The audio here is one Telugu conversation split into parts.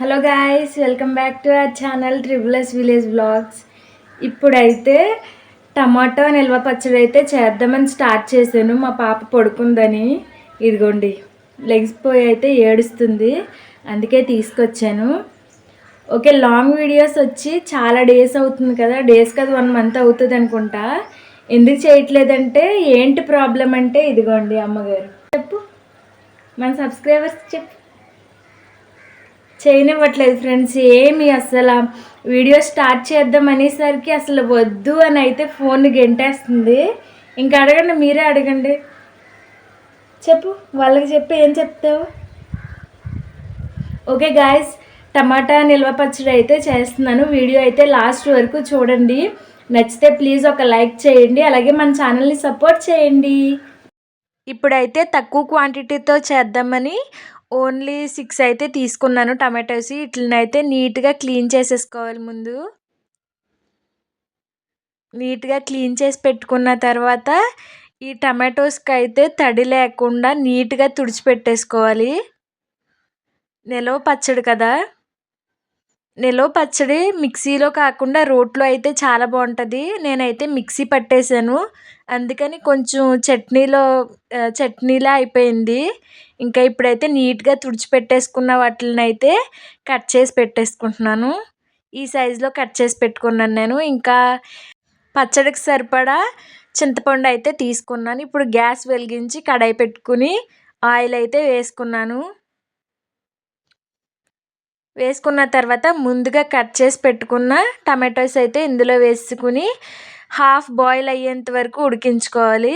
Hello guys welcome back to our channel Tribulus village blogs ఇప్పుడైతే టమాటో నిల్వ పచ్చడి అయితే చేద్దామని స్టార్ట్ చేశాను. మా పాప పడుకుందని. ఇదిగోండి లెగ్స్ పోయి అయితే ఏడుస్తుంది. అందుకే తీసుకొచ్చాను. ఓకే లాంగ్ వీడియోస్ వచ్చి చాలా డేస్ అవుతుంది కదా. డేస్ కదా వన్ మంత్ అవుతుంది అనుకుంటా. ఎందుకు చేయట్లేదంటే ఏంటి ప్రాబ్లం అంటే ఇదిగోండి అమ్మగారు. చెప్పు. మన సబ్స్క్రైబర్స్ చెప్పు. చేయనివ్వట్లేదు ఫ్రెండ్స్ ఏమి అసలు. వీడియో స్టార్ట్ చేద్దాం అనేసరికి అసలు వద్దు అని అయితే ఫోన్ గెంటేస్తుంది. ఇంకా అడగండి మీరే అడగండి. చెప్పు వాళ్ళకి చెప్పి ఏం చెప్తావు? ఓకే గాయస్ టమాటా నిల్వ పచ్చడి అయితే చేస్తున్నాను. వీడియో అయితే లాస్ట్ వరకు చూడండి. నచ్చితే ప్లీజ్ ఒక లైక్ చేయండి అలాగే మన ఛానల్ని సపోర్ట్ చేయండి. ఇప్పుడైతే తక్కువ క్వాంటిటీతో చేద్దామని ఓన్లీ సిక్స్ అయితే తీసుకున్నాను. టమాటోస్ అయితే నీట్గా క్లీన్ చేసేసుకోవాలి ముందు. నీట్గా క్లీన్ చేసి పెట్టుకున్న తర్వాత ఈ టమాటోస్కి అయితే తడి లేకుండా నీట్గా తుడిచిపెట్టేసుకోవాలి. నిలవ పచ్చడి కదా. నిలవ పచ్చడి మిక్సీలో కాకుండా రోట్లో అయితే చాలా బాగుంటుంది. నేనైతే మిక్సీ పట్టేశాను అందుకని కొంచెం చట్నీలో చట్నీలా అయిపోయింది. ఇంకా ఇప్పుడైతే నీట్గా తుడిచిపెట్టేసుకున్న వాటిని అయితే కట్ చేసి పెట్టేసుకుంటున్నాను. ఈ సైజులో కట్ చేసి పెట్టుకున్నాను నేను. ఇంకా పచ్చడికి సరిపడా చింతపండు అయితే తీసుకున్నాను. ఇప్పుడు గ్యాస్ వెలిగించి కడాయి పెట్టుకుని ఆయిల్ అయితే వేసుకున్నాను. వేసుకున్న తర్వాత ముందుగా కట్ చేసి పెట్టుకున్న టమాటోస్ అయితే ఇందులో వేసుకుని హాఫ్ బాయిల్ అయ్యేంత వరకు ఉడికించుకోవాలి.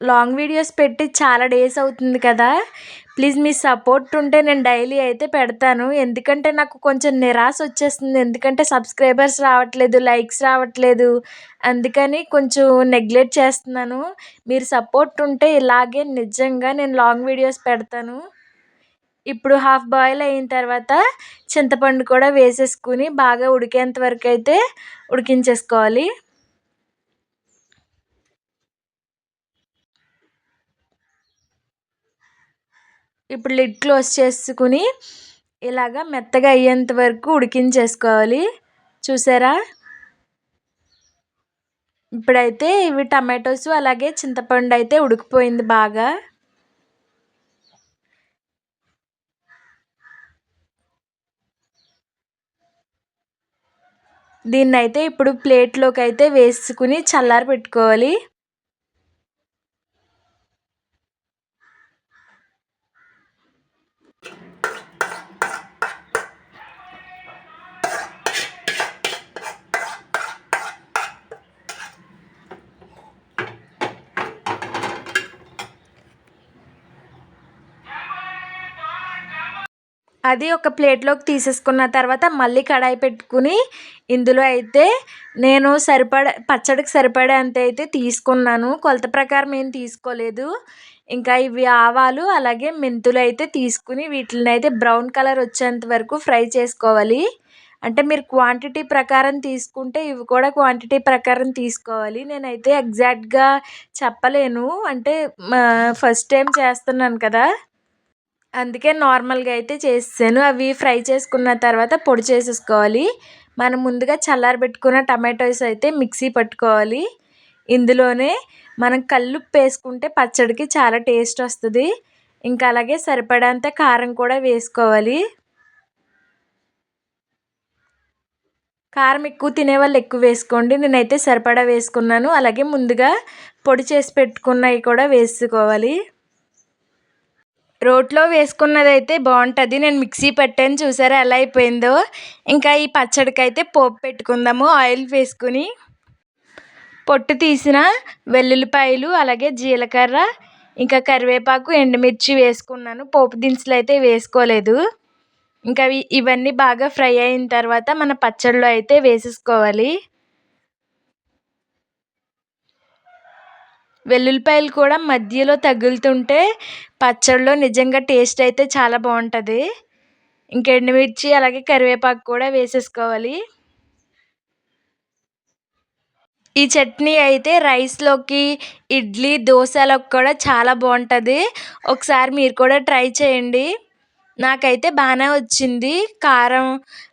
లాంగ్ వీడియోస్ పెట్టి చాలా డేస్ అవుతుంది కదా. ప్లీజ్ మీ సపోర్ట్ ఉంటే నేను డైలీ అయితే పెడతాను. ఎందుకంటే నాకు కొంచెం నిరాశ వచ్చేస్తుంది. ఎందుకంటే సబ్స్క్రైబర్స్ రావట్లేదు లైక్స్ రావట్లేదు. అందుకని కొంచెం నెగ్లెక్ట్ చేస్తున్నాను. మీరు సపోర్ట్ ఉంటే ఇలాగే నిజంగా నేను లాంగ్ వీడియోస్ పెడతాను. ఇప్పుడు హాఫ్ బాయిల్ అయిన తర్వాత చింతపండు కూడా వేసేసుకుని బాగా ఉడికేంత వరకు అయితే ఉడికించేసుకోవాలి. ఇప్పుడు లిడ్ క్లోజ్ చేసుకుని ఇలాగ మెత్తగా అయ్యేంత వరకు ఉడికించేసుకోవాలి. చూసారా? ఇప్పుడైతే ఇవి టమాటోస్ అలాగే చింతపండు అయితే ఉడికిపోయింది బాగా. దీన్నైతే ఇప్పుడు ప్లేట్లోకి అయితే వేసుకుని చల్లారి పెట్టుకోవాలి అది ఒక ప్లేట్లోకి తీసేసుకున్న తర్వాత మళ్ళీ కడాయి పెట్టుకుని ఇందులో అయితే నేను సరిపడ పచ్చడికి సరిపడే అంత అయితే తీసుకున్నాను. కొలత ప్రకారం ఏం తీసుకోలేదు. ఇంకా ఇవి ఆవాలు అలాగే మెంతులు అయితే తీసుకుని వీటిని అయితే బ్రౌన్ కలర్ వచ్చేంత వరకు ఫ్రై చేసుకోవాలి. అంటే మీరు క్వాంటిటీ ప్రకారం తీసుకుంటే ఇవి కూడా క్వాంటిటీ ప్రకారం తీసుకోవాలి. నేనైతే ఎగ్జాక్ట్గా చెప్పలేను. అంటే ఫస్ట్ టైం చేస్తున్నాను కదా. అందుకే నార్మల్గా అయితే చేసాను అవి ఫ్రై చేసుకున్న తర్వాత పొడి చేసేసుకోవాలి. మనం ముందుగా చల్లారబెట్టుకున్న టమాటోస్ అయితే మిక్సీ పట్టుకోవాలి. ఇందులోనే మనం కల్లుప్పు వేసుకుంటే పచ్చడికి చాలా టేస్ట్ వస్తుంది. ఇంకా అలాగే సరిపడంత కారం కూడా వేసుకోవాలి. కారం ఎక్కువ తినే వాళ్ళు ఎక్కువ వేసుకోండి. నేనైతే సరిపడా వేసుకున్నాను. అలాగే ముందుగా పొడి చేసి పెట్టుకున్నవి కూడా వేసుకోవాలి. రోట్లో వేసుకున్నది అయితే బాగుంటుంది. నేను మిక్సీ పట్టాను. చూసారా ఎలా అయిపోయిందో? ఇంకా ఈ పచ్చడికి అయితే పోపు పెట్టుకుందాము. ఆయిల్ వేసుకుని పొట్టు తీసిన వెల్లుల్లిపాయలు అలాగే జీలకర్ర ఇంకా కరివేపాకు ఎండుమిర్చి వేసుకున్నాను. పోపు దినుసులు అయితే వేసుకోలేదు. ఇంకా ఇవన్నీ బాగా ఫ్రై అయిన తర్వాత మన పచ్చడిలో అయితే వేసేసుకోవాలి. వెల్లుల్లిపాయలు కూడా మధ్యలో తగులుతుంటే పచ్చడిలో నిజంగా టేస్ట్ అయితే చాలా బాగుంటుంది. ఇంకా ఎండుమిర్చి అలాగే కరివేపాకు కూడా వేసేసుకోవాలి. ఈ చట్నీ అయితే రైస్లోకి ఇడ్లీ దోశలకు కూడా చాలా బాగుంటుంది. ఒకసారి మీరు కూడా ట్రై చేయండి. నాకైతే బాగానే వచ్చింది. కారం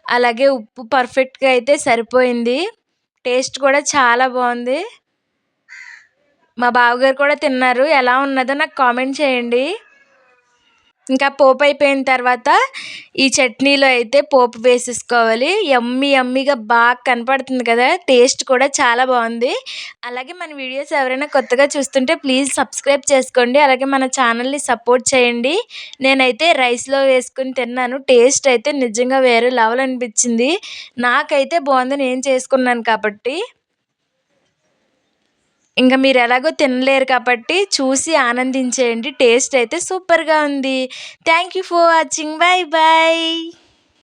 అలాగే ఉప్పు పర్ఫెక్ట్గా అయితే సరిపోయింది. టేస్ట్ కూడా చాలా బాగుంది. మా బావగారు కూడా తిన్నారు. ఎలా ఉన్నదో నాకు కామెంట్ చేయండి. ఇంకా పోపు అయిపోయిన తర్వాత ఈ చట్నీలో అయితే పోపు వేసేసుకోవాలి. యమ్మీ యమ్మీగా బాగా కనపడుతుంది కదా టేస్ట్ కూడా చాలా బాగుంది. అలాగే మన వీడియోస్ ఎవరైనా కొత్తగా చూస్తుంటే ప్లీజ్ సబ్స్క్రైబ్ చేసుకోండి. అలాగే మన ఛానల్ని సపోర్ట్ చేయండి. నేనైతే రైస్లో వేసుకుని తిన్నాను. టేస్ట్ అయితే నిజంగా వేరే లెవెల్ అనిపించింది. నాకైతే బాగుంది నేను చేసుకున్నాను కాబట్టి. ఇంకా మీరు ఎలాగో తినలేరు కాబట్టి చూసి ఆనందించేయండి. టేస్ట్ అయితే సూపర్గా ఉంది. Thank you for watching bye bye